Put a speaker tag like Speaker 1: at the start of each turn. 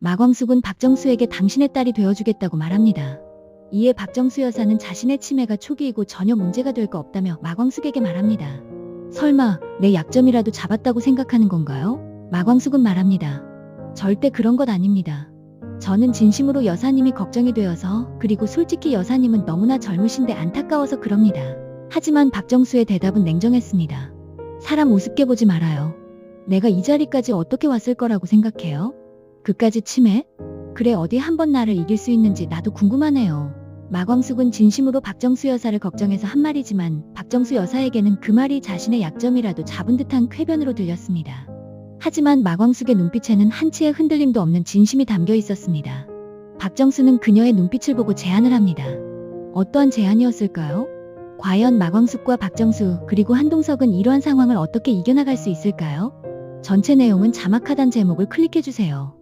Speaker 1: 마광숙은 박정수에게 당신의 딸이 되어주겠다고 말합니다. 이에 박정수 여사는 자신의 치매가 초기이고 전혀 문제가 될 거 없다며 마광숙에게 말합니다. 설마 내 약점이라도 잡았다고 생각하는 건가요? 마광숙은 말합니다. 절대 그런 것 아닙니다. 저는 진심으로 여사님이 걱정이 되어서 그리고 솔직히 여사님은 너무나 젊으신데 안타까워서 그럽니다. 하지만 박정수의 대답은 냉정했습니다. 사람 우습게 보지 말아요. 내가 이 자리까지 어떻게 왔을 거라고 생각해요? 그까지 치매? 그래 어디 한번 나를 이길 수 있는지 나도 궁금하네요. 마광숙은 진심으로 박정수 여사를 걱정해서 한 말이지만 박정수 여사에게는 그 말이 자신의 약점이라도 잡은 듯한 쾌변으로 들렸습니다. 하지만 마광숙의 눈빛에는 한치의 흔들림도 없는 진심이 담겨 있었습니다. 박정수는 그녀의 눈빛을 보고 제안을 합니다. 어떠한 제안이었을까요? 과연 마광숙과 박정수 그리고 한동석은 이러한 상황을 어떻게 이겨나갈 수 있을까요? 전체 내용은 자막 하단 제목을 클릭해주세요.